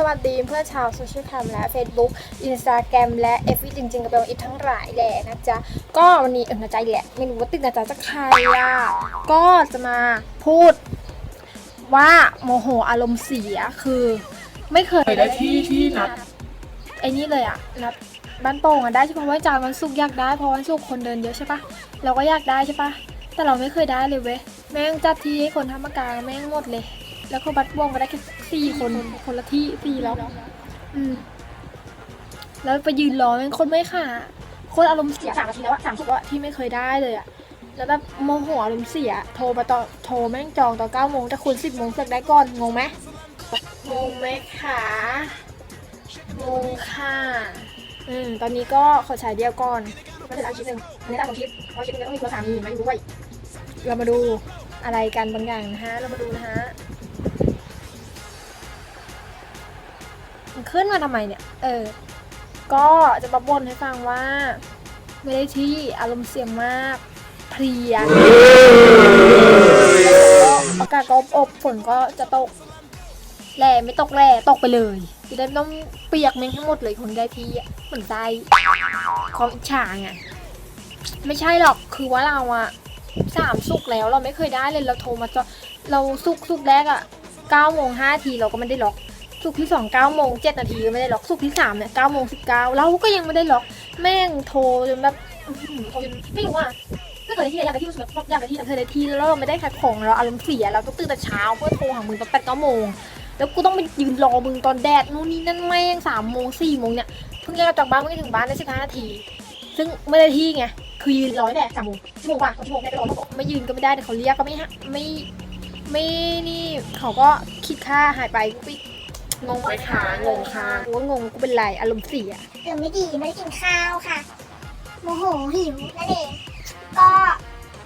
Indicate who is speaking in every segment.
Speaker 1: สวัสดีเพื่อนชาวโซเชียลแคมและ Facebook Instagram และ f อจริงๆกับเบลอีกทั้งหลายแหละนะจ๊ะ ก็วันนี้เออนะจ๊ะแหละ ไม่รู้ว่าติดนะจ๊ะจะใครอะก็จะมาพูดว่าโมโหอารมณ์เสียคือ ไม่เคย
Speaker 2: ได้ที่ที่นัด
Speaker 1: ไอ้นี่เลยอะนัดบ้านโป่งอะได้ใช่ปะว่าจานวันศุกร์อยากได้เพราะวันศุกร์คนเดินเยอะใช่ปะเราก็อยากได้ใช่ปะแต่เราไม่เคยได้เลยเว้ยแม่งจัดที่ให้คนทำมากางแม่งหมดเลย แล้วก็บัตรวงก็ได้แค่สี่คนคนละที่สี่แล้วอืมแล้วไปยืนรอแม่งคนไม่ค่ะโคนอารมณ์เสียสามนาทีแล้วอะสามสิบว่าที่ไม่เคยได้เลยอะแล้วแบบโมโหอารมณ์เสีย โทรมาตอนโทรแม่งจองตอนเก้าโมงแต่คุณสิบโมงเสร็จได้ก่อนงงไหมงงไหมคะงงค่ะอืมตอนนี้ก็ขอฉายเดียวก่อนมาถึงอันคลิปหนึ่งอันนี้ตามคลิปเพราะคลิปนึงต้องมีตัวสามีมาอยู่ด้วย เรามาดูอะไรกันบางอย่างนะฮะ เรามาดูนะฮะ มันขึ้นมาทำไมเนี่ย เออ ก็จะมาบ่นให้ฟังว่า ไม่ได้ที่อารมณ์เสียงมากเพลียอากาศก็อบฝนก็จะตกแหล่ไม่ตกแหล่ตกไปเลยจะได้ต้องเปียกแม่งทั้งหมดเลยคนได้ที่เหมือนใจความอิจฉาไงไม่ใช่หรอกคือว่าเราอะสามสุกแล้วเราไม่เคยได้เลยเราโทรมาจอเราสุกสุกแรกอะเก้าโมงห้าทีเราก็ไม่ได้ล็อก สุกที่สองเก้าโมงเจ็ดนาทีก็ไม่ได้ล็อกสุกที่สามเนี่ยเก้าโมงสิบเก้าเราก็ยังไม่ได้ล็อกแม่งโทรจนแบบโทรจนไม่รู้ว่าไม่เคยได้ที่อยากได้ที่รู้สึกแบบอยากได้ที่แต่เธอได้ที่แล้วเราไม่ได้ขายของเราอารมณ์เสียเราต้องตื่นแต่เช้าเพื่อโทรหามึงตอนแปดเก้าโมงแล้วกูต้องไปยืนรอมึงตอนแดดนู่นนี่นั่นแม่งสามโมงสี่โมงเนี่ยเพิ่งจะจากบ้านเพิ่งถึงบ้านได้สิบห้านาที ซึ่งไม่ได้ที่ไงคือยืนรอแดดสามโมงชั่วโมงกว่าชั่วโมงได้ไปรอเขาบอกไม่ยืนก็ไม่ได้แต่เขาเรียกก็ไม่ฮะไม่ไม่นี่เขาก็คิดค่าหายไปกูไป งงไปขางงค่ะกูว่างงกูเป็นไรอารมณ์เสีย
Speaker 3: เออไม่ดีไม่ได้กินข้าวค่ะ โมโหหิวนั่นเองก็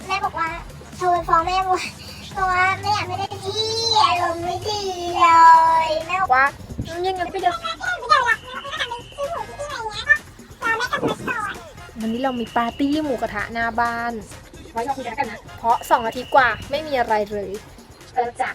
Speaker 3: แม่บอกว่าโทรไปฟ้องแม่ว่าเพราะว่าแม่อยากไม่ได้ที่อารมณ์ไม่ดีเลยแม่บอก
Speaker 1: ว่ายังไงไปเดี๋ยว
Speaker 3: ไม่ได้หรอกแม่ก็ทำเป็นซื้อหมูที่ไหนเงี้ยก็เราไม่กลับมาสอน
Speaker 1: วันนี้เรามีปาร์ตี้หมูกระทะหน้าบ้าน
Speaker 2: ไว้เราคุยกันแล้วกันนะ
Speaker 1: เพราะสองอาทิตย์กว่าไม่มีอะไรเลย
Speaker 2: เออจาก